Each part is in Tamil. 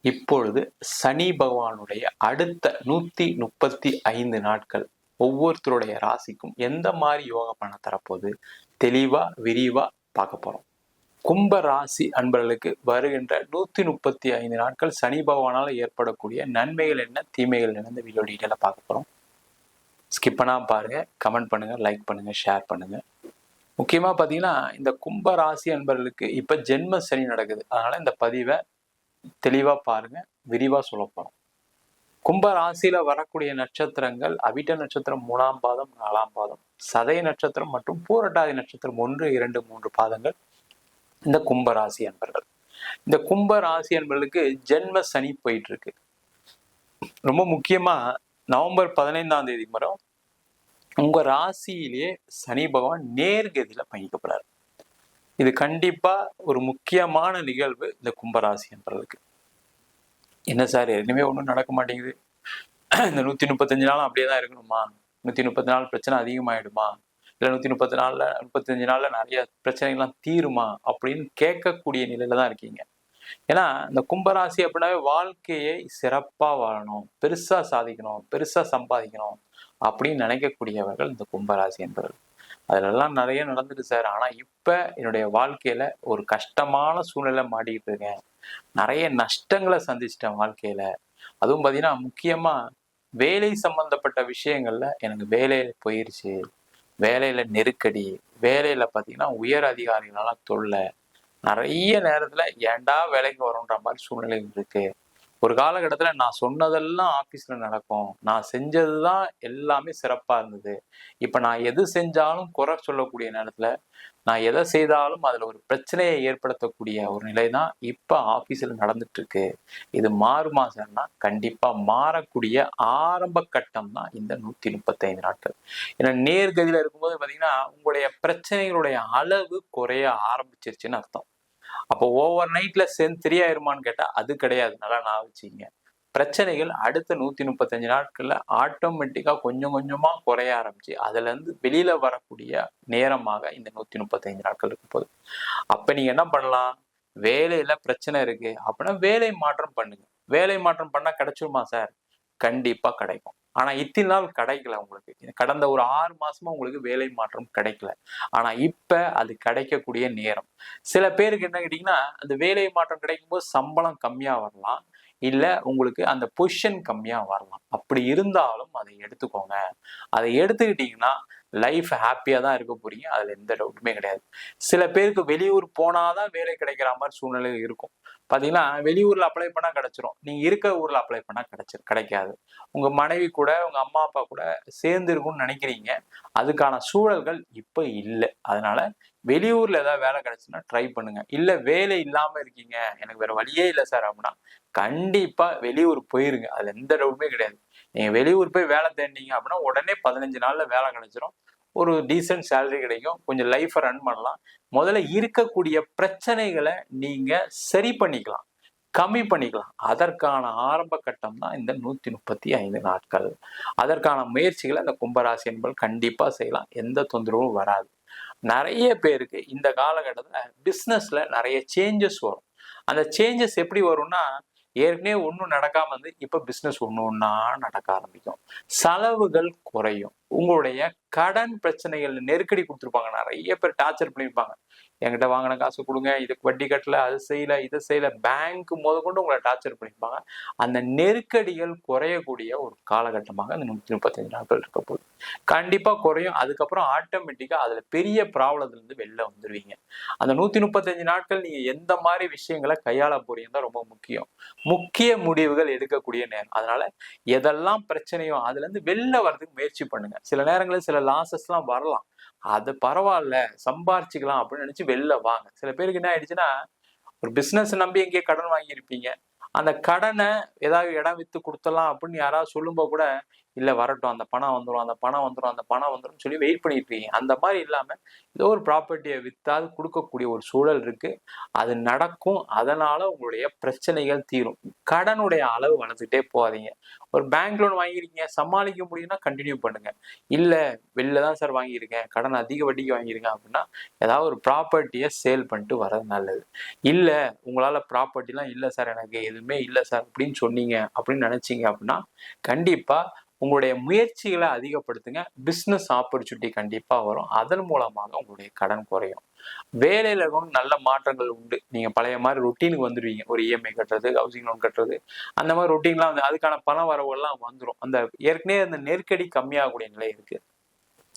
இப்பொழுது சனி பகவானுடைய அடுத்த நூத்தி முப்பத்தி ஐந்து நாட்கள் ஒவ்வொருத்தருடைய ராசிக்கும் எந்த மாதிரி யோக பண்ண தரப்போகுது? தெளிவா விரிவா பார்க்க போறோம். கும்ப ராசி அன்பர்களுக்கு வருகின்ற நூத்தி முப்பத்தி ஐந்து நாட்கள் சனி பகவானால ஏற்படக்கூடிய நன்மைகள் என்ன? தீமைகள் என்ன? இந்த வீடியோ டீட்டெயில பார்க்க போறோம். ஸ்கிப்பனா பாருங்க. கமெண்ட் பண்ணுங்க லைக் பண்ணுங்க ஷேர் பண்ணுங்க. முக்கியமா பாத்தீங்கன்னா இந்த கும்ப ராசி அன்பர்களுக்கு இப்ப ஜென்ம சனி நடக்குது. அதனால இந்த பதிவை தெளிவா பாருங்க. விரிவா சொல்ல போகிறோம் கும்ப ராசியில் வரக்கூடிய நட்சத்திரங்கள் அவிட்ட நட்சத்திரம் மூணாம் பாதம் நாலாம் பாதம் சதய நட்சத்திரம் மற்றும் பூரட்டாதி நட்சத்திரம் ஒன்று இரண்டு மூன்று பாதங்கள் இந்த கும்ப ராசி அன்பர்கள். இந்த கும்ப ராசி அன்பர்களுக்கு ஜென்ம சனி போயிட்டு இருக்கு ரொம்ப முக்கியமா நவம்பர் பதினைந்தாம் தேதி மரம் உங்க ராசியிலேயே சனி பகவான் நேர்கதியில பயணிக்கப்படுறாரு இது கண்டிப்பா ஒரு முக்கியமான நிகழ்வு இந்த கும்பராசி என்ன சார் இனிமே ஒன்றும் நடக்க மாட்டேங்குது. இந்த நூத்தி முப்பத்தஞ்சு நாளும் அப்படியே தான் இருக்கணுமா? நூத்தி முப்பத்தி நாலு பிரச்சனை அதிகமாயிடுமா? இல்லை நூத்தி முப்பத்தி நாள்ல முப்பத்தஞ்சு நாள்ல நிறைய பிரச்சனைகள்லாம் தீருமா? அப்படின்னு கேட்கக்கூடிய நிலையில தான் இருக்கீங்க. ஏன்னா இந்த கும்பராசி அப்படின்னாவே வாழ்க்கையை சிறப்பா வாழணும். பெருசா சாதிக்கணும். பெருசா சம்பாதிக்கணும் அப்படின்னு நினைக்கக்கூடியவர்கள் இந்த கும்பராசி என்பவர்கள். அதுலெல்லாம் நிறைய நடந்துட்டு சார் ஆனா இப்ப என்னுடைய வாழ்க்கையில ஒரு கஷ்டமான சூழ்நிலை மாட்டிக்கிட்டு இருக்கேன். நிறைய நஷ்டங்களை சந்திச்சிட்டேன் வாழ்க்கையில. அதுவும் பாத்தீங்கன்னா முக்கியமா வேலை சம்பந்தப்பட்ட விஷயங்கள்ல எனக்கு வேலையில போயிருச்சு. வேலையில நெருக்கடி வேலையில பாத்தீங்கன்னா உயர் அதிகாரிகளெல்லாம் தொல்லை. நிறைய நேரத்துல ஏன்டா வேலைக்கு வரும்ன்ற மாதிரி சூழ்நிலை இருக்கு. ஒரு காலகட்டத்துல நான் சொன்னதெல்லாம் ஆபீஸ்ல நடக்கும். நான் செஞ்சதுதான் எல்லாமே சிறப்பா இருந்தது. இப்ப நான் எது செஞ்சாலும் குறை சொல்லக்கூடிய நேரத்துல நான் எதை செய்தாலும் அதுல ஒரு பிரச்சனையை ஏற்படுத்தக்கூடிய ஒரு நிலை தான் இப்ப ஆபீஸ்ல நடந்துட்டு இருக்கு இது மாறுமா சார்னா கண்டிப்பா மாறக்கூடிய ஆரம்ப கட்டம் தான் இந்த நூத்தி முப்பத்தைந்து நாட்கள். ஏன்னா நேர்கதியில் இருக்கும்போது பாத்தீங்கன்னா உங்களுடைய பிரச்சனைகளுடைய அளவு குறைய ஆரம்பிச்சிருச்சுன்னு அர்த்தம். அப்போ ஓவர் நைட்ல சேர்ந்து த்ரீ தெரியாயிருமான்னு கேட்டா அது கிடையாது. நல்லா நான் வச்சுங்க பிரச்சனைகள் அடுத்த நூத்தி முப்பத்தஞ்சு நாட்கள்ல ஆட்டோமேட்டிக்கா கொஞ்சம் கொஞ்சமா குறைய ஆரம்பிச்சு அதுல இருந்து வெளியில வரக்கூடிய நேரமாக இந்த நூத்தி முப்பத்தஞ்சு நாட்கள் இருக்கும் போது. அப்ப நீங்க என்ன பண்ணலாம்? வேலையில பிரச்சனை இருக்கு. அப்படின்னா வேலை மாற்றம் பண்ணுங்க. வேலை மாற்றம் பண்ணா கிடைச்சிருமா சார் கண்டிப்பா கிடைக்கும். ஆனா இத்தனை நாள் கிடைக்கல உங்களுக்கு. கடந்த ஒரு ஆறு மாசமா உங்களுக்கு வேலை மாற்றம் கிடைக்கல. ஆனா இப்ப அது கிடைக்கக்கூடிய நேரம். சில பேருக்கு என்ன கேட்டீங்கன்னா அந்த வேலை மாற்றம் கிடைக்கும் போது சம்பளம் கம்மியா வரலாம். இல்ல உங்களுக்கு அந்த பொசிஷன் கம்மியா வரலாம். அப்படி இருந்தாலும் அதை எடுத்துக்கோங்க. அதை எடுத்துக்கிட்டீங்கன்னா லைஃப் ஹாப்பியா தான் இருக்க போறீங்க. அதுல எந்த டவுட்டுமே கிடையாது. சில பேருக்கு வெளியூர் போனாதான் வேலை கிடைக்கிற மாதிரி சூழ்நிலை இருக்கும். பார்த்தீங்கன்னா வெளியூர்ல அப்ளை பண்ணா கிடைச்சிரும். நீங்க இருக்க ஊர்ல அப்ளை பண்ணா கிடைச்சிரு கிடைக்காது. உங்க மனைவி கூட உங்க அம்மா அப்பா கூட சேர்ந்து இருக்கும்னு நினைக்கிறீங்க. அதுக்கான சூழல்கள் இப்ப இல்லை. அதனால வெளியூர்ல ஏதாவது வேலை கிடைச்சுன்னா ட்ரை பண்ணுங்க. இல்ல வேலை இல்லாம இருக்கீங்க. எனக்கு வேற வழியே இல்லை சார் அப்படின்னா கண்டிப்பா வெளியூர் போயிருங்க. அது எந்த டவுட்டுமே கிடையாது. நீங்க வெளியூர் போய் வேலை தேடினீங்க அப்படின்னா உடனே பதினஞ்சு நாள்ல வேலை கிடைச்சிரும். ஒரு டீசென்ட் சேலரி கிடைக்கும். கொஞ்சம் லைஃப்பை ரன் பண்ணலாம். முதல்ல இருக்கக்கூடிய பிரச்சனைகளை நீங்க சரி பண்ணிக்கலாம். கம்மி பண்ணிக்கலாம். அதற்கான ஆரம்ப கட்டம் தான் இந்த நூத்தி முப்பத்தி ஐந்து நாட்கள். அதற்கான முயற்சிகளை அந்த கும்பராசி என்பது கண்டிப்பா செய்யலாம். எந்த தொந்தரவும் வராது. நிறைய பேருக்கு இந்த காலகட்டத்துல பிஸ்னஸ்ல நிறைய சேஞ்சஸ் வரும். அந்த சேஞ்சஸ் எப்படி வரும்னா ஏற்கனவே ஒன்றும் நடக்காம வந்து இப்போ பிஸ்னஸ் ஒன்று ஒன்றா நடக்க ஆரம்பிக்கும். செலவுகள் குறையும். உங்களுடைய கடன் பிரச்சனைகள் நெருக்கடி கொடுத்துருப்பாங்க. நிறைய பேர் டார்ச்சர் பண்ணியிருப்பாங்க. என்கிட்ட வாங்கின காசு கொடுங்க இதுக்கு வட்டி கட்டல அது செய்யல இதை செய்யல. பேங்க் முத கொண்டு உங்களை டார்ச்சர் பண்ணியிருப்பாங்க. அந்த நெருக்கடிகள் குறையக்கூடிய ஒரு காலகட்டமாக அந்த நூற்றி முப்பத்தஞ்சு நாட்கள் இருக்க போகுது. கண்டிப்பா குறையும். அதுக்கப்புறம் ஆட்டோமேட்டிக்காக அதுல பெரிய ப்ராப்ளத்துலேருந்து வெளில வந்துடுவீங்க அந்த நூத்தி முப்பத்தஞ்சு நாட்கள் நீங்கள் எந்த மாதிரி விஷயங்களை கையாள போறீங்க தான் ரொம்ப முக்கியம். முக்கிய முடிவுகள் எடுக்கக்கூடிய நேரம். அதனால எதெல்லாம் பிரச்சனையோ அதுல இருந்து வெளில வர்றதுக்கு முயற்சி பண்ணுங்க. சில நேரங்களில் சில லாசஸ் எல்லாம் வரலாம். அது பரவாயில்ல சம்பாரிச்சுக்கலாம் அப்படின்னு நினைச்சு வெளில வாங்க. சில பேருக்கு என்ன ஆயிடுச்சுன்னா ஒரு பிசினஸ் நம்பி எங்கேயே கடன் வாங்கியிருப்பீங்க. அந்த கடனை ஏதாவது இடம் வித்து கொடுத்தலாம் அப்படின்னு யாராவது சொல்லும்போது கூட இல்லை வரட்டும் அந்த பணம் வந்துடும் அந்த பணம் வந்துடும் அந்த பணம் வந்துடும் சொல்லி வெயிட் பண்ணிட்டு இருக்கீங்க அந்த மாதிரி இல்லாமல் ஏதோ ஒரு ப்ராப்பர்ட்டியை விற்றாது கொடுக்கக்கூடிய ஒரு சூழல் இருக்கு. அது நடக்கும். அதனால உங்களுடைய பிரச்சனைகள் தீரும். கடனுடைய அளவு வளர்த்துட்டே போகாதீங்க. ஒரு பேங்க் லோன் வாங்கியிருக்கீங்க சமாளிக்க முடியும்னா கண்டினியூ பண்ணுங்க. இல்லை வெளில தான் சார் வாங்கியிருக்கேன் கடன் அதிக வட்டிக்கு வாங்கியிருக்கேன் அப்படின்னா ஏதாவது ஒரு ப்ராப்பர்ட்டியை சேல் பண்ணிட்டு வர்றது நல்லது. இல்லை உங்களால் ப்ராப்பர்ட்டிலாம் இல்லை சார் எனக்கு எதுவுமே இல்லை சார் அப்படின்னு சொன்னீங்க அப்படின்னு நினச்சிங்க அப்படின்னா கண்டிப்பாக உங்களுடைய முயற்சிகளை அதிகப்படுத்துங்க. பிஸ்னஸ் ஆப்பர்ச்சுனிட்டி கண்டிப்பாக வரும். அதன் மூலமாக உங்களுடைய கடன் குறையும். வேலையில இருக்கணும் நல்ல மாற்றங்கள் உண்டு. நீங்க பழைய மாதிரி ரொட்டீனுக்கு வந்துடுவீங்க ஒரு இஎம்ஐ கட்டுறது ஹவுசிங் லோன் கட்டுறது அந்த மாதிரி ரொட்டீன்லாம் வந்து அதுக்கான பண வரவுகள்லாம் வந்துடும் அந்த ஏற்கனவே அந்த நெருக்கடி கம்மியாகக்கூடிய நிலை இருக்கு.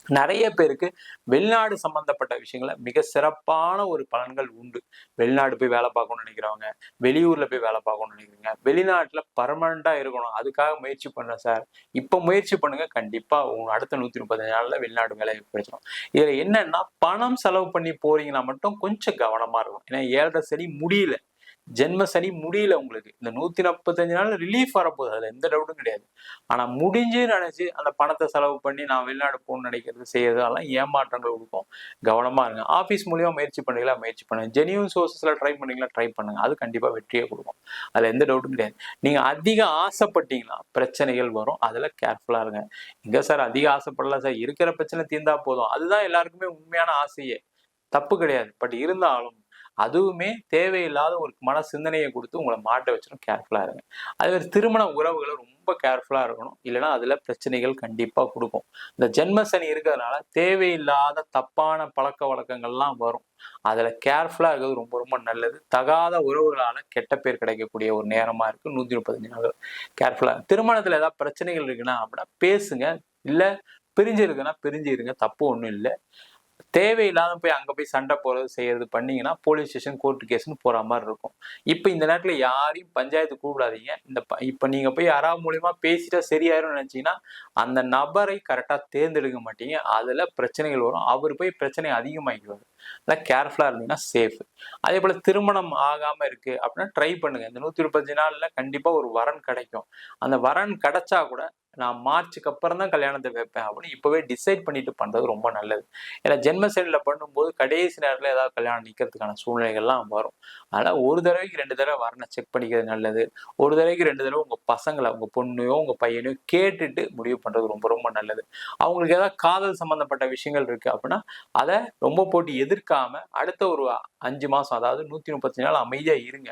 நிறைய பேருக்கு வெளிநாடு சம்பந்தப்பட்ட விஷயங்கள மிக சிறப்பான ஒரு பலன்கள் உண்டு. வெளிநாடு போய் வேலை பார்க்கணும்னு நினைக்கிறவங்க வெளியூர்ல போய் வேலை பார்க்கணும்னு நினைக்கிறீங்க வெளிநாட்டுல பர்மனண்டா இருக்கணும். அதுக்காக முயற்சி பண்றேன் சார் இப்ப முயற்சி பண்ணுங்க. கண்டிப்பா உங்க அடுத்த நூத்தி முப்பத்தஞ்சு நாள்ல வெளிநாடு வேலை கிடைச்சிடும் இதுல என்னன்னா பணம் செலவு பண்ணி போறீங்கன்னா மட்டும் கொஞ்சம் கவனமா இருக்கும் ஏன்னா ஏழரை சரி முடியல. ஜென்ம சனி முடியல உங்களுக்கு. இந்த நூத்தி நாற்பத்தஞ்சு நாள் ரிலீஃப் வரப்போகுது. அதுல எந்த டவுட்டும் கிடையாது. ஆனா முடிஞ்சு நினைச்சு அந்த பணத்தை செலவு பண்ணி நான் வெளிநாடு போகணும்னு நினைக்கிறது செய்யறது எல்லாம் ஏமாற்றங்கள் கொடுக்கும். கவனமா இருங்க. ஆஃபீஸ் மூலியமா முயற்சி பண்ணீங்களா? முயற்சி பண்ணுங்க. ஜெனியூன் சோர்சஸ்ல ட்ரை பண்ணீங்களா? ட்ரை பண்ணுங்க. அது கண்டிப்பா வெற்றியை கொடுக்கும். அதுல எந்த டவுட்டும் கிடையாது. நீங்க அதிக ஆசைப்பட்டீங்களா பிரச்சனைகள் வரும். அதுல கேர்ஃபுல்லா இருங்க. எங்க சார் அதிக ஆசைப்படல சார் இருக்கிற பிரச்சனை தீர்ந்தா போதும். அதுதான் எல்லாருக்குமே உண்மையான ஆசையே. தப்பு கிடையாது. பட் இருந்தாலும் அதுவுமே தேவையில்லாத ஒரு மன சிந்தனையை கொடுத்து உங்களை மாட்ட வச்சிடும் கேர்ஃபுல்லாக இருங்க. அதே மாதிரி திருமண உறவுகளை ரொம்ப கேர்ஃபுல்லாக இருக்கணும். இல்லைனா அதில் பிரச்சனைகள் கண்டிப்பாக கொடுக்கும். இந்த ஜென்ம சனி இருக்கிறதுனால தேவையில்லாத தப்பான பழக்க வழக்கங்கள்லாம் வரும். அதில் கேர்ஃபுல்லாக இருக்கிறது ரொம்ப ரொம்ப நல்லது. தகாத உறவுகளால் கெட்ட பேர் கிடைக்கக்கூடிய ஒரு நேரமாக இருக்குது நூற்றி முப்பத்தஞ்சு நாள் கேர்ஃபுல்லாக திருமணத்தில் ஏதாவது பிரச்சனைகள் இருக்குன்னா அப்படின்னா பேசுங்க. இல்லை பிரிஞ்சு இருக்குன்னா பிரிஞ்சு இருங்க. தப்பு ஒன்றும் இல்லை. தேவையில்லாத போய் அங்கே போய் சண்டை போகிறது செய்கிறது பண்ணீங்கன்னா போலீஸ் ஸ்டேஷன் கோர்ட்டு கேஸ்னு போகிற மாதிரி இருக்கும். இப்போ இந்த நேரத்தில் யாரையும் பஞ்சாயத்து கூப்பிடாதீங்க. இந்த இப்போ நீங்கள் போய் யாராவது மூலியமாக பேசிட்டா சரியாயிரும்னு நினச்சிங்கன்னா அந்த நபரை கரெக்டாக தேர்ந்தெடுக்க மாட்டீங்க. அதில் பிரச்சனைகள் வரும். அவர் போய் பிரச்சனை அதிகமாகிக்குவார் அதான் கேர்ஃபுல்லாக இருந்தீங்கன்னா சேஃப் அதே போல் திருமணம் ஆகாமல் இருக்குது அப்படின்னா ட்ரை பண்ணுங்க. இந்த நூற்றி முப்பத்தஞ்சு நாளில் கண்டிப்பாக ஒரு வரன் கிடைக்கும். அந்த வரன் கிடைச்சா கூட நான் மார்ச்சுக்கு அப்புறம் தான் கல்யாணத்தை வைப்பேன் அப்படின்னு இப்போவே டிசைட் பண்ணிட்டு பண்ணுறது ரொம்ப நல்லது. ஏன்னா ஜென்ம சைடில் பண்ணும்போது கடைசி நேரத்தில் ஏதாவது கல்யாணம் நிற்கிறதுக்கான சூழ்நிலைகள்லாம் வரும். அதனால் ஒரு தடவைக்கு ரெண்டு தடவை வரனை செக் பண்ணிக்கிறது நல்லது. ஒரு தடவைக்கு ரெண்டு தடவை உங்கள் பசங்களை உங்கள் பொண்ணையோ உங்கள் பையனையோ கேட்டுட்டு முடிவு பண்ணுறது ரொம்ப ரொம்ப நல்லது. அவங்களுக்கு ஏதாவது காதல் சம்மந்தப்பட்ட விஷயங்கள் இருக்குது அப்படின்னா அதை ரொம்ப போட்டு எதிர்க்காம அடுத்த ஒரு அஞ்சு மாதம் அதாவது நூற்றி முப்பத்தஞ்சு நாள் அமைதியாக இருங்க.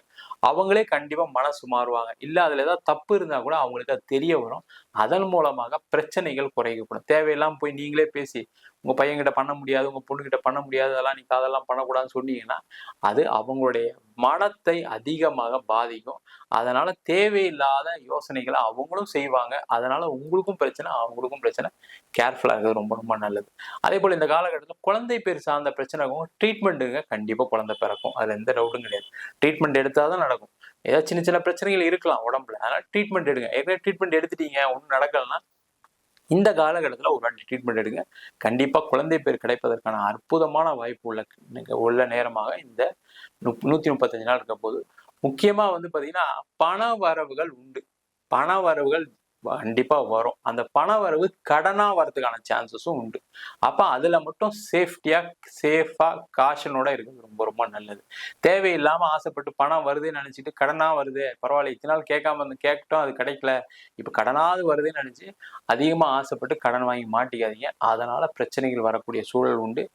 அவங்களே கண்டிப்பாக மனசு மாறுவாங்க. இல்லை அதில் ஏதாவது தப்பு இருந்தால் கூட அவங்களுக்கு அது தெரிய வரும். அதன் மூலமாக பிரச்சனைகள் குறைக்கப்படும் தேவையெல்லாம் போய் நீங்களே பேசி உங்க பையன்கிட்ட பண்ண முடியாது உங்க பொண்ணுகிட்ட பண்ண முடியாது அதெல்லாம் நீ அதெல்லாம் பண்ணக்கூடாதுன்னு சொன்னீங்கன்னா அது அவங்களுடைய மனத்தை அதிகமாக பாதிக்கும். அதனால தேவையில்லாத யோசனைகளை அவங்களும் செய்வாங்க. அதனால உங்களுக்கும் பிரச்சனை அவங்களுக்கும் பிரச்சனை. கேர்ஃபுல்லாக இருக்கிறது ரொம்ப ரொம்ப நல்லது. அதே போல் இந்த காலகட்டத்தில் குழந்தை பேர் சார்ந்த பிரச்சனைக்கும் ட்ரீட்மெண்ட்டுங்க கண்டிப்பாக குழந்தை பிறக்கும். அதில் எந்த டவுட்டும் கிடையாது. ட்ரீட்மெண்ட் எடுத்தால் தான் நடக்கும். ஏதாவது சின்ன சின்ன பிரச்சனைகள் இருக்கலாம் உடம்புல. அதனால் ட்ரீட்மெண்ட் எடுங்க. ஏற்கனவே ட்ரீட்மெண்ட் எடுத்துட்டீங்க ஒன்றும் நடக்கலன்னா இந்த காலகட்டத்தில் ஒரு வாட்டி ட்ரீட்மெண்ட் எடுங்க. கண்டிப்பாக குழந்தை பேர் கிடைப்பதற்கான அற்புதமான வாய்ப்பு உள்ள உள்ள நேரமாக இந்த நூற்றி முப்பத்தஞ்சு நாள் இருக்க போது முக்கியமாக வந்து பார்த்தீங்கன்னா பண வரவுகள் உண்டு. பண வரவுகள் கண்டிப்பா வரும். அந்த பண வரவு கடனா வரதுக்கான சான்சஸும் உண்டு. அப்ப அதுல மட்டும் சேஃப்டியா சேஃபா காஷனோட இருக்கிறது ரொம்ப ரொம்ப நல்லது. தேவையில்லாம ஆசைப்பட்டு பணம் வருதுன்னு நினைச்சிட்டு கடனா வருது பரவாயில்ல. இத்தனை நாள் கேட்காம வந்து கேட்கட்டும் அது கிடைக்கல. இப்ப கடனாவது வருதுன்னு நினைச்சு அதிகமா ஆசைப்பட்டு கடன் வாங்கி மாட்டிக்காதீங்க. அதனால பிரச்சனைகள் வரக்கூடிய சூழல் உண்டு.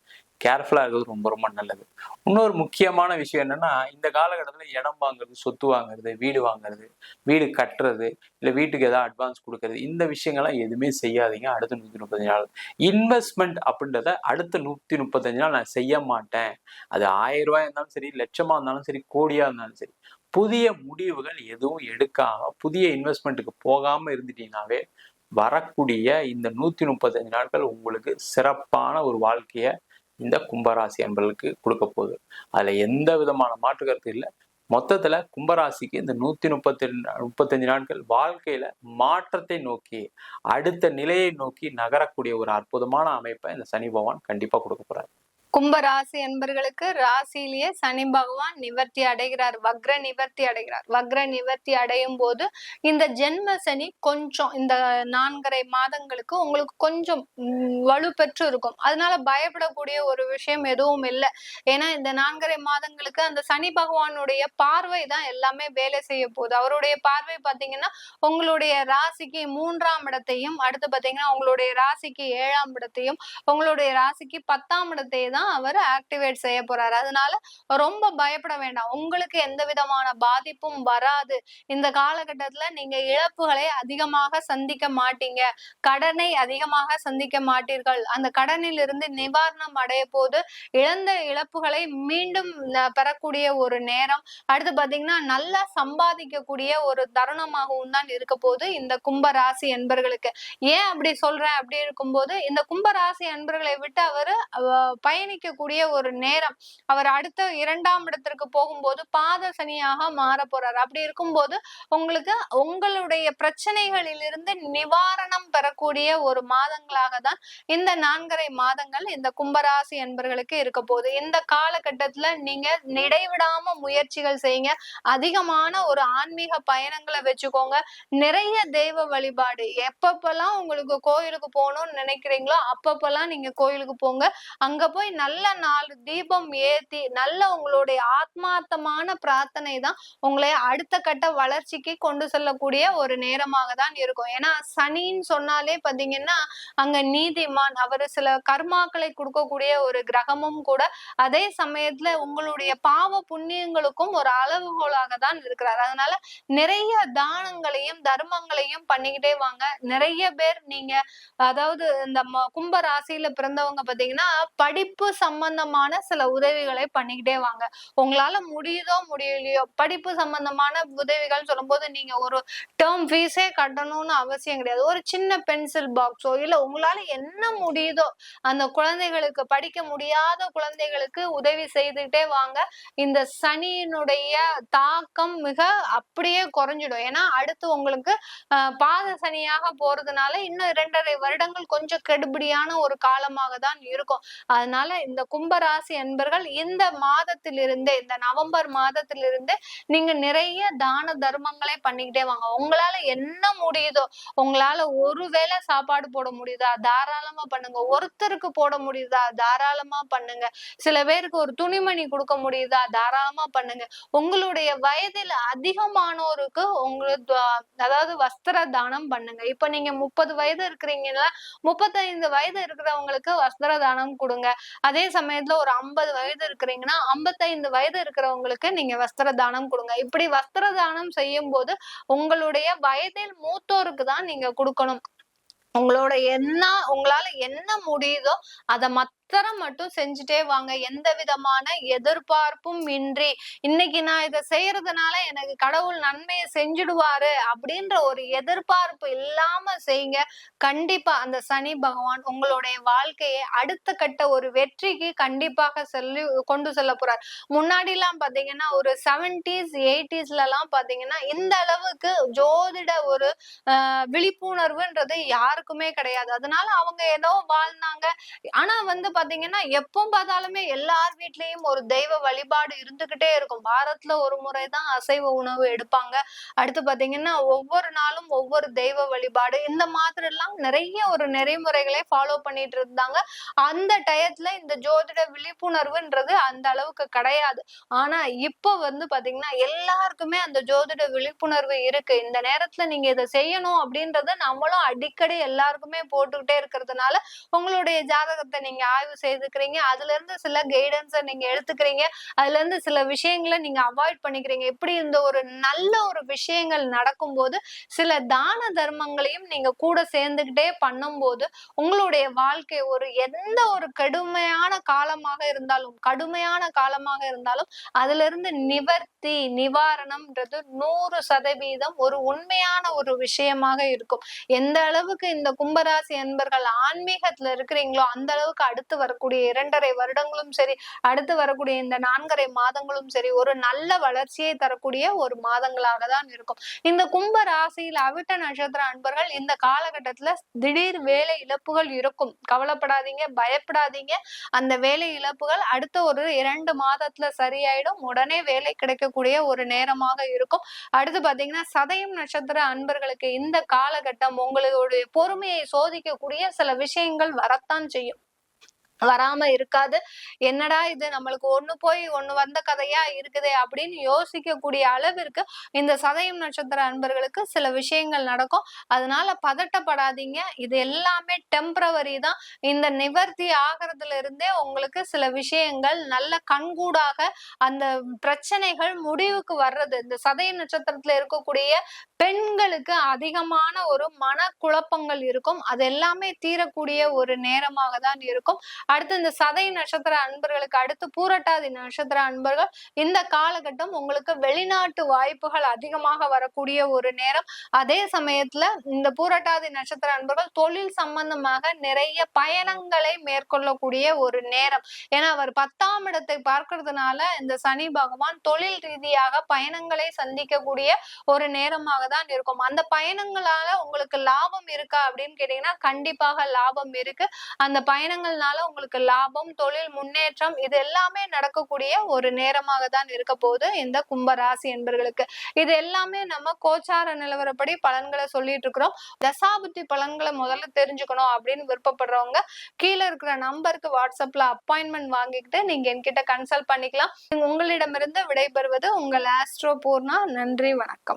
கேர்ஃபுல்லா இருக்கிறது ரொம்ப ரொம்ப நல்லது. இன்னொரு முக்கியமான விஷயம் என்னன்னா இந்த காலகட்டத்துல இடம் வாங்குறது சொத்து வாங்குறது வீடு வாங்குறது வீடு கட்டுறது இல்ல வீட்டுக்கு ஏதாவது அட்வான்ஸ் கொடுக்கறது இந்த விஷயங்கள்லாம் எதுவுமே செய்யாதீங்க. அடுத்த நூத்தி முப்பத்தஞ்சு நாள். இன்வெஸ்ட்மெண்ட் அப்படின்றத அடுத்த நூத்தி முப்பத்தஞ்சு நாள் நான் செய்ய மாட்டேன். அது ஆயிரம் ரூபாய் இருந்தாலும் சரி லட்சமா இருந்தாலும் சரி கோடியா இருந்தாலும் சரி. புதிய முடிவுகள் எதுவும் எடுக்காம புதிய இன்வெஸ்ட்மெண்ட்டுக்கு போகாம இருந்துட்டீங்கன்னாவே வரக்கூடிய இந்த நூத்தி முப்பத்தஞ்சு நாட்கள் உங்களுக்கு சிறப்பான ஒரு வாழ்க்கையை இந்த கும்பராசி அன்பர்களுக்கு கொடுக்க போகுது. அதுல எந்த விதமான மாற்று கருத்து இல்லை. மொத்தத்துல கும்பராசிக்கு இந்த நூத்தி முப்பத்தி முப்பத்தஞ்சு நாட்கள் வாழ்க்கையில மாற்றத்தை நோக்கி அடுத்த நிலையை நோக்கி நகரக்கூடிய ஒரு அற்புதமான அமைப்பை இந்த சனி பகவான் கண்டிப்பா கொடுக்க போறாரு. கும்ப ராசி என்பர்களுக்கு ராசியிலேயே சனி பகவான் நிவர்த்தி அடைகிறார். வக்ர நிவர்த்தி அடைகிறார். வக்ர நிவர்த்தி அடையும் போது இந்த ஜென்ம சனி கொஞ்சம் இந்த நான்கரை மாதங்களுக்கு உங்களுக்கு கொஞ்சம் வலு வலுப்பெற்று இருக்கும். அதனால பயப்படக்கூடிய ஒரு விஷயம் எதுவும் இல்லை. ஏன்னா இந்த நான்கரை மாதங்களுக்கு அந்த சனி பகவானுடைய பார்வை தான் எல்லாமே வேலை செய்ய போகுது. அவருடைய பார்வை பார்த்தீங்கன்னா உங்களுடைய ராசிக்கு மூன்றாம் இடத்தையும் அடுத்து பார்த்தீங்கன்னா உங்களுடைய ராசிக்கு ஏழாம் இடத்தையும் உங்களுடைய ராசிக்கு பத்தாம் இடத்தையும் தான் அவர் ஆக்டிவேட் செய்ய போறாரு. அதனால ரொம்ப பயப்பட வேண்டாம். உங்களுக்கு எந்த விதமான பாதிப்பும் வராது. இந்த காலகட்டத்துல நீங்க இழப்புகளை அதிகமாக சந்திக்க மாட்டீங்க. கடனை அதிகமாக சந்திக்க மாட்டீர்கள். அந்த கடனில் இருந்து நிவாரணம் அடைய போது இழந்த இழப்புகளை மீண்டும் பெறக்கூடிய ஒரு நேரம். அடுத்து பாத்தீங்கன்னா நல்லா சம்பாதிக்கக்கூடிய ஒரு தருணமாகவும் தான் இருக்க போது இந்த கும்ப ராசி என்பர்களுக்கு ஏன் அப்படி சொல்றேன்? அப்படி இருக்கும்போது இந்த கும்ப ராசி என்பர்களை விட்டு அவர் பயணி பயணிக்கக்கூடிய ஒரு நேரம். அவர் அடுத்த இரண்டாம் இடத்திற்கு போகும்போது பாத சனியாக மாற போறார். அப்படி இருக்கும்போது உங்களுக்கு உங்களுடைய பிரச்சனைகளிலிருந்து நிவாரணம் பெறக்கூடிய ஒரு மாதங்களாக தான் இந்த நான்கரை மாதங்கள் இந்த கும்பராசி அன்பர்களுக்கு இருக்க போகுது. இந்த காலகட்டத்துல நீங்க இடைவிடாம முயற்சிகள் செய்யுங்க. அதிகமான ஒரு ஆன்மீக பயணங்களை வச்சுக்கோங்க. நிறைய தெய்வ வழிபாடு. எப்பப்பெல்லாம் உங்களுக்கு கோயிலுக்கு போகணும்னு நினைக்கிறீங்களோ அப்பப்பெல்லாம் நீங்க கோயிலுக்கு போங்க. அங்க போய் நல்ல நாள் தீபம் ஏத்தி நல்ல உங்களுடைய ஆத்மார்த்தமான பிரார்த்தனை தான் உங்களை அடுத்த கட்ட வளர்ச்சிக்கு கொண்டு செல்லக்கூடிய ஒரு நேரமாக தான் இருக்கும். ஏன்னா சனின்னு சொன்னாலே பாத்தீங்கன்னா அங்க நீதிமான் அவர் சில கர்மாக்களை கொடுக்கக்கூடிய ஒரு கிரகமும் கூட அதே சமயத்துல உங்களுடைய பாவ புண்ணியங்களுக்கும் ஒரு அளவுகோலாக தான் இருக்கிறார். அதனால நிறைய தானங்களையும் தர்மங்களையும் பண்ணிக்கிட்டே வாங்க. நிறைய பேர் நீங்க அதாவது இந்த ம- கும்ப ராசியில பிறந்தவங்க பாத்தீங்கன்னா படிப்பு சம்பந்தமான சில உதவிகளை பண்ணிக்கிட்டே வாங்க. உங்களால முடியுதோ முடியலையோ படிப்பு சம்பந்தமான உதவிகள் சொல்லும்போது நீங்க ஒரு டேர்ம் ஃபீஸே கட்டணும்னு அவசியம் கிடையாது. ஒரு சின்ன பென்சில் பாக்ஸோ இல்ல உங்களால என்ன முடியுதோ அந்த குழந்தைகளுக்கு படிக்க முடியாத குழந்தைகளுக்கு உதவி செய்துட்டே வாங்க. இந்த சனியினுடைய தாக்கம் மிக அப்படியே குறைஞ்சிடும். ஏன்னா அடுத்து உங்களுக்கு ஆஹ், பாத சனியாக போறதுனால இன்னும் இரண்டரை வருடங்கள் கொஞ்சம் கெடுபடியான ஒரு காலமாக தான் இருக்கும். அதனால இந்த கும்பராசி அன்பர்கள் இந்த மாதத்திலிருந்தே இந்த நவம்பர் மாதத்திலிருந்தே நீங்க நிறைய தான தர்மங்களை பண்ணிக்கிட்டே வாங்க. உங்களால என்ன முடியுதோ உங்களால ஒருவேளை சாப்பாடு போட முடியுதா தாராளமா பண்ணுங்க. ஒருத்தருக்கு போட முடியுதா தாராளமா பண்ணுங்க. சில பேருக்கு ஒரு துணிமணி கொடுக்க முடியுதா தாராளமா பண்ணுங்க. உங்களுடைய வயதில் அதிகமானோருக்கு உங்களுக்கு அதாவது வஸ்திர தானம் பண்ணுங்க. இப்ப நீங்க முப்பது வயது இருக்கிறீங்கன்னா முப்பத்தைந்து வயது இருக்கிறவங்களுக்கு வஸ்திர தானம் கொடுங்க. அதே சமயத்துல ஒரு ஐம்பது வயது இருக்கிறீங்கன்னா ஐம்பத்தைந்து வயது இருக்கிறவங்களுக்கு நீங்க வஸ்திர தானம் கொடுங்க. இப்படி வஸ்திர தானம் செய்யும் போது உங்களுடைய வயதில் மூத்தோருக்கு தான் நீங்க கொடுக்கணும். உங்களோட என்ன உங்களால என்ன முடியுதோ அதை மாத்திரம் மட்டும் செஞ்சுட்டே வாங்க. எந்த விதமான எதிர்பார்ப்பும் இன்றி இன்னைக்கு நான் இதை செய்யறதுனால எனக்கு கடவுள் நன்மையை செஞ்சுடுவாரு அப்படின்ற ஒரு எதிர்பார்ப்பு இல்லாம செய்யுங்க. கண்டிப்பா அந்த சனி பகவான் உங்களுடைய வாழ்க்கையை அடுத்த கட்ட ஒரு வெற்றிக்கு கண்டிப்பாக செல்லி கொண்டு செல்ல போறார். முன்னாடி எல்லாம் பாத்தீங்கன்னா ஒரு செவன்டிஸ் எயிட்டிஸ்ல எல்லாம் பாத்தீங்கன்னா இந்த அளவுக்கு ஜோதிட ஒரு விழிப்புணர்வுன்றது யாருக்குமே கிடையாது. அதனால அவங்க ஏதோ வாழ்ந்தாங்க. ஆனா வந்து பாத்தீங்கன்னா எப்போ பார்த்தாலுமே எல்லார் வீட்லயும் ஒரு தெய்வ வழிபாடு இருந்துகிட்டே இருக்கும். வாரத்துல ஒரு முறைதான் அசைவ உணவு எடுப்பாங்க. அடுத்து பாத்தீங்கன்னா ஒவ்வொரு நாளும் ஒவ்வொரு தெய்வ வழிபாடு. இந்த மாதிரி எல்லாம் நிறைய ஒரு நெறிமுறைகளை ஃபாலோ பண்ணிட்டு இருந்தாங்க. அந்த டயத்துல இந்த ஜோதிட விழிப்புணர்வுன்றது அந்த அளவுக்கு கிடையாது. ஆனா இப்போ வந்து பாத்தீங்கன்னா எல்லாருக்குமே அந்த ஜோதிட விழிப்புணர்வு இருக்கு. இந்த நேரத்துல நீங்க இதை செய்யணும் அப்படின்றத நம்மளும் அடிக்கடி எல்லாருக்குமே போட்டுக்கிட்டே இருக்கிறதுனால உங்களுடைய ஜாதகத்தை நீங்க ஆய்வு செய்துக்கிறீங்க. அதுல இருந்து சில கைடன்ஸை நீங்க எடுத்துக்கிறீங்க. அதுல இருந்து சில விஷயங்களை நீங்க அவாய்ட் பண்ணிக்கிறீங்க. இப்படி இந்த ஒரு நல்ல ஒரு விஷயங்கள் நடக்கும்போது சில தான தர்மங்களையும் நீங்க கூட சேர்ந்துகிட்டே பண்ணும்போது உங்களுடைய வாழ்க்கை ஒரு எந்த ஒரு கடுமையான காலமாக இருந்தாலும் கடுமையான காலமாக இருந்தாலும் அதுல இருந்து நிவர்த்தி நிவாரணம்ன்றது நூறு சதவீதம் ஒரு உண்மையான ஒரு விஷயமாக இருக்கும். எந்த அளவுக்கு இந்த கும்பராசி அன்பர்கள் ஆன்மீகத்துல இருக்கிறீங்களோ அந்த அளவுக்கு அடுத்த வரக்கூடிய இரண்டரை வருடங்களும் சரி அடுத்து வரக்கூடிய இந்த நான்கரை மாதங்களும் சரி ஒரு நல்ல வளர்ச்சியை தரக்கூடிய ஒரு மாதங்களாக தான் இருக்கும். இந்த கும்ப ராசியில் அவிட்ட நட்சத்திர அன்பர்கள் இந்த காலகட்டத்துல திடீர் வேலை இழப்புகள் இருக்கும். கவலைப்படாதீங்க பயப்படாதீங்க. அந்த வேலை இழப்புகள் அடுத்த ஒரு இரண்டு மாதத்துல சரியாயிடும். உடனே வேலை கிடைக்கக்கூடிய ஒரு நேரமாக இருக்கும். அடுத்து பாத்தீங்கன்னா சதயம் நட்சத்திர அன்பர்களுக்கு இந்த காலகட்டம் உங்களுடைய பொறுமையை சோதிக்கக்கூடிய சில விஷயங்கள் வரத்தான் செய்யும். வராம இருக்காது. என்னடா இது? நம்மளுக்கு ஒண்ணு போய் ஒண்ணு வந்த கதையா இருக்குதே அப்படின்னு யோசிக்கக்கூடிய அளவிற்கு இந்த சதயம் நட்சத்திர அன்பர்களுக்கு சில விஷயங்கள் நடக்கும். அதனால பதட்டப்படாதீங்க. இது எல்லாமே டெம்பரவரி தான். இந்த நிவர்த்தி ஆகிறதுல இருந்தே உங்களுக்கு சில விஷயங்கள் நல்ல கண்கூடாக அந்த பிரச்சனைகள் முடிவுக்கு வர்றது. இந்த சதய நட்சத்திரத்துல இருக்கக்கூடிய பெண்களுக்கு அதிகமான ஒரு மன குழப்பங்கள் இருக்கும். அது எல்லாமே தீரக்கூடிய ஒரு நேரமாக தான் இருக்கும். அடுத்து இந்த சதை நட்சத்திர அன்பர்களுக்கு அடுத்து பூரட்டாதி நட்சத்திர அன்பர்கள் இந்த காலகட்டம் உங்களுக்கு வெளிநாட்டு வாய்ப்புகள் அதிகமாக வரக்கூடிய ஒரு நேரம். அதே சமயத்துல இந்த பூரட்டாதி நட்சத்திர அன்பர்கள் தொழில் சம்பந்தமாக நிறைய பயணங்களை மேற்கொள்ளக்கூடிய ஒரு நேரம். ஏன்னா அவர் பத்தாம் இடத்தை பார்க்கறதுனால இந்த சனி பகவான் தொழில் ரீதியாக பயணங்களை சந்திக்கக்கூடிய ஒரு நேரமாக தான் இருக்கும். அந்த பயணங்களால உங்களுக்கு லாபம் இருக்கா அப்படின்னு கேட்டீங்கன்னா கண்டிப்பாக லாபம் இருக்கு. அந்த பயணங்கள்னால உங்களுக்கு லாபம் தொழில் முன்னேற்றம் இது எல்லாமே நடக்கக்கூடிய ஒரு நேரமாக தான் இருக்க போகுது இந்த கும்பராசி என்பர்களுக்கு. இது எல்லாமே நம்ம கோச்சார நிலவரப்படி பலன்களை சொல்லிட்டு இருக்கிறோம். தசாபுத்தி பலன்களை முதல்ல தெரிஞ்சுக்கணும் அப்படின்னு விருப்பப்படுறவங்க கீழே இருக்கிற நம்பருக்கு வாட்ஸ்அப்ல அப்பாயின்மெண்ட் வாங்கிக்கிட்டு நீங்க என்கிட்ட கன்சல்ட் பண்ணிக்கலாம். உங்களிடமிருந்து விடைபெறுவது உங்கள் ஆஸ்ட்ரோ பூர்ணா. நன்றி வணக்கம்.